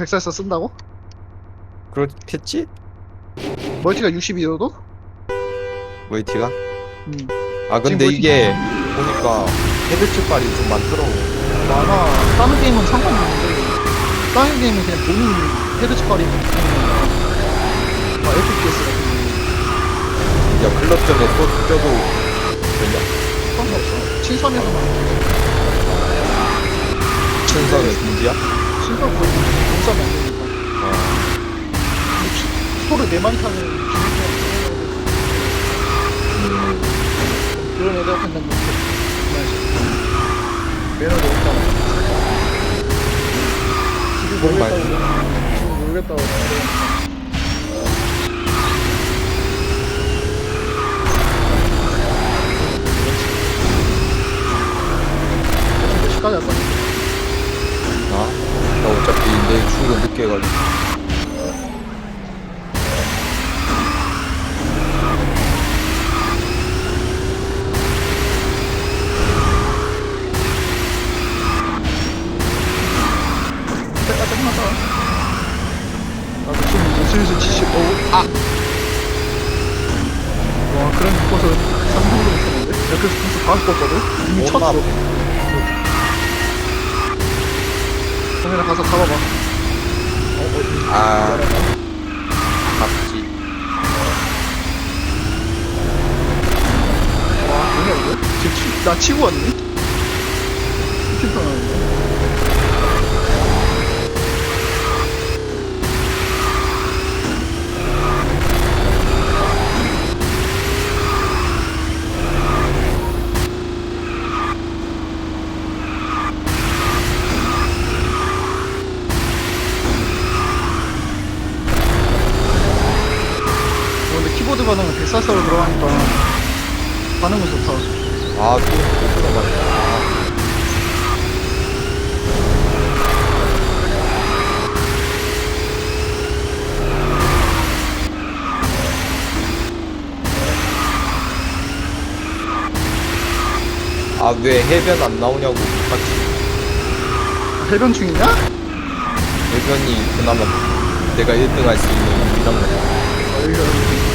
144 쓴다고? 그렇겠지? 멀티가 62여도? 웨이티가? 음 아 근데 지금 이게 보니까 헤드츠 발이 좀 많더라고 많아 다른 게임은 상관없는데 다른 게임은 그냥 본인 헤드스 팔이 막 FPS 같은 거야 클럽전에 또 쪄도 되냐? 상관없어 친선에서만 천선은 금지야? 친선 거의 공사면 안 되니까 어. 소를 네만 타는 기능이 음, 그런 애들 판단 못해 매너가 없다고 지금 뭔 모르겠다고? 지금 모르겠다고 몇 시까지 할 거야? 어차피 내일 출근 늦게 해가지고 때가 끝나서 나도 좀 이제 슬슬 75. 아! 와, 그런 곳은 3분도 못했는데? 야, 그래서 벌써 다 죽었거든? 이미 엄마. 쳤어. 동현아 가서 잡아봐. 어, 어디? 아 맞지 와, 뭐냐, 이거? 지금 치, 나 치고 왔니? 팀 떠나는데? 키보드 반응은 144로 들어가니까 반응은 좋다. 아또 또 들어가네 아, 아왜 해변 안 나오냐고 같이 해변 중이냐? 해변이 그나마 내가 1등 할 수 있는 유일한 거야 어이가